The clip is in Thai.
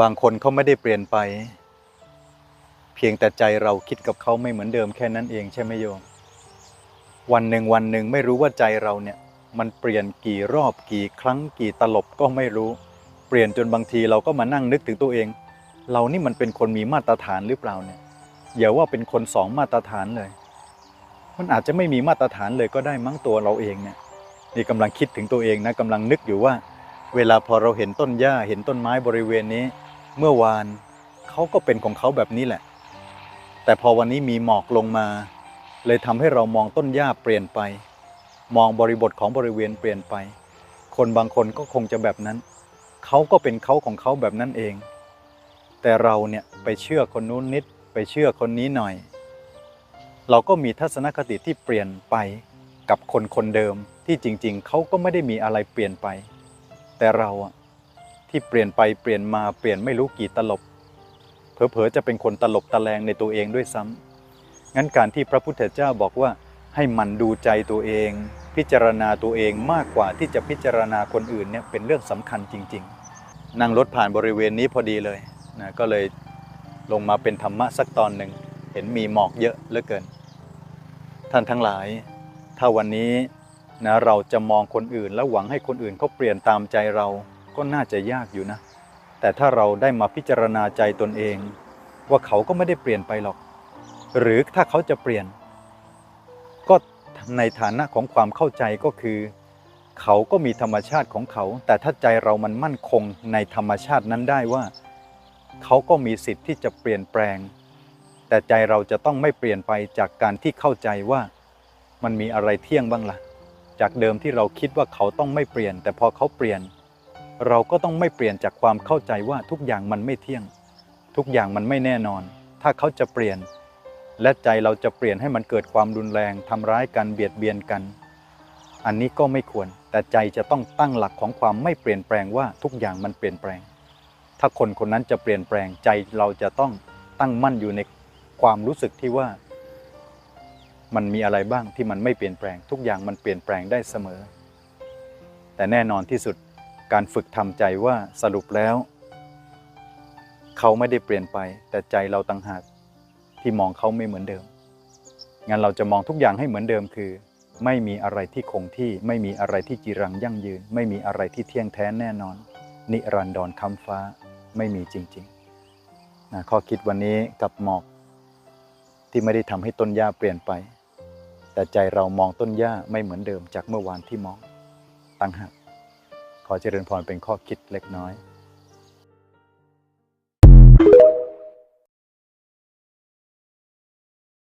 บางคนเขาไม่ได้เปลี่ยนไป เพียงแต่ใจเราคิดกับเขาไม่เหมือนเดิมแค่นั้นเองใช่ไหมโยม วันหนึ่งวันหนึ่งไม่รู้ว่าใจเราเนี่ย มันเปลี่ยนกี่รอบกี่ครั้งกี่ตลบก็ไม่รู้ เปลี่ยนจนบางทีเราก็มานั่งนึกถึงตัวเอง เรานี่มันเป็นคนมีมาตรฐานหรือเปล่าเนี่ยอย่าว่าเป็นคนสองมาตรฐานเลย มันอาจจะไม่มีมาตรฐานเลยก็ได้มั้งตัวเราเองเนี่ยนี่กำลังคิดถึงตัวเองนะกำลังนึกอยู่ว่า เวลาพอเราเห็นต้นหญ้าเห็นต้นไม้บริเวณนี้ เมื่อวานเขาก็เป็นของเขาแบบนี้แหละ แต่พอวันนี้มีหมอกลงมา เลยทำให้เรามองต้นหญ้าเปลี่ยนไป มองบริบทของบริเวณเปลี่ยนไป คนบางคนก็คงจะแบบนั้น เขาก็เป็นเขาของเขาแบบนั้นเอง แต่เราเนี่ยไปเชื่อคนนู้นนิดไปเชื่อคนนี้หน่อย เราก็มีทัศนคติที่เปลี่ยนไปกับคนคนเดิมที่จริงๆ เขาก็ไม่ได้มีอะไรเปลี่ยนไป แต่เราอะที่เปลี่ยนไปเปลี่ยนมาเปลี่ยนไม่รู้กี่ตลบเผลอๆจะเป็นคนตลบตะแลงในตัวเองด้วยซ้ำงั้นการที่พระพุทธเจ้าบอกว่าให้มันดูใจตัวเอง พิจารณาตัวเองมากกว่าที่จะพิจารณาคนอื่นเนี่ยเป็นเรื่องสำคัญจริง ๆ นั่งรถผ่านบริเวณนี้พอดีเลยนะก็เลยลงมาเป็นธรรมะสักตอนหนึ่ง เห็นมีหมอกเยอะเหลือเกิน ท่านทั้งหลาย ถ้าวันนี้ นะเราจะมองคนอื่น แล้วหวังให้คนอื่นเขาเปลี่ยนตามใจเราก็น่าจะยากอยู่นะ แต่ถ้าเราได้มาพิจารณาใจตนเอง ว่าเขาก็ไม่ได้เปลี่ยนไปหรอก หรือถ้าเขาจะเปลี่ยน ก็ในฐานะของความเข้าใจก็คือ เขาก็มีธรรมชาติของเขา แต่ถ้าใจเรามันมั่นคงในธรรมชาตินั้นได้ว่า เขาก็มีสิทธิ์ที่จะเปลี่ยนแปลง แต่ใจเราจะต้องไม่เปลี่ยนไปจากการที่เข้าใจว่า มันมีอะไรเที่ยงบ้างล่ะ จากเดิมที่เราคิดว่าเขาต้องไม่เปลี่ยน แต่พอเขาเปลี่ยน เราก็ต้องไม่เปลี่ยนจากความเข้าใจว่าทุกอย่างมันไม่เที่ยง ทุกอย่างมันไม่แน่นอน ถ้าเขาจะเปลี่ยน และใจเราจะเปลี่ยนให้มันเกิดความรุนแรงทำร้ายกันเบียดเบียนกัน อันนี้ก็ไม่ควร แต่ใจจะต้องตั้งหลักของความไม่เปลี่ยนแปลงว่าทุกอย่างมันเปลี่ยนแปลง ถ้าคนคนนั้นจะเปลี่ยนแปลงใจเราจะต้องตั้งมั่นอยู่ในความรู้สึกที่ว่า มันมีอะไรบ้างที่มันไม่เปลี่ยนแปลง ทุกอย่างมันเปลี่ยนแปลงได้เสมอ แต่แน่นอนที่สุดการฝึกทำใจว่าสรุปแล้ว เขาไม่ได้เปลี่ยนไป แต่ใจเราต่างหากที่มองเขาไม่เหมือนเดิมงั้นเราจะมองทุกอย่างให้เหมือนเดิมคือ ไม่มีอะไรที่คงที่ไม่มีอะไรที่จีรังยั่งยืน ไม่มีอะไรที่เที่ยงแท้แน่นอน นิรันดรคำฟ้าไม่มีจริงๆนะข้อคิดวันนี้กับหมอกที่ไม่ได้ทำให้ต้นหญ้าเปลี่ยนไป แต่ใจเรามองต้นหญ้าไม่เหมือนเดิมจากเมื่อวานที่มองตั้งหักขอเจริญพรเป็นข้อคิดเล็กน้อย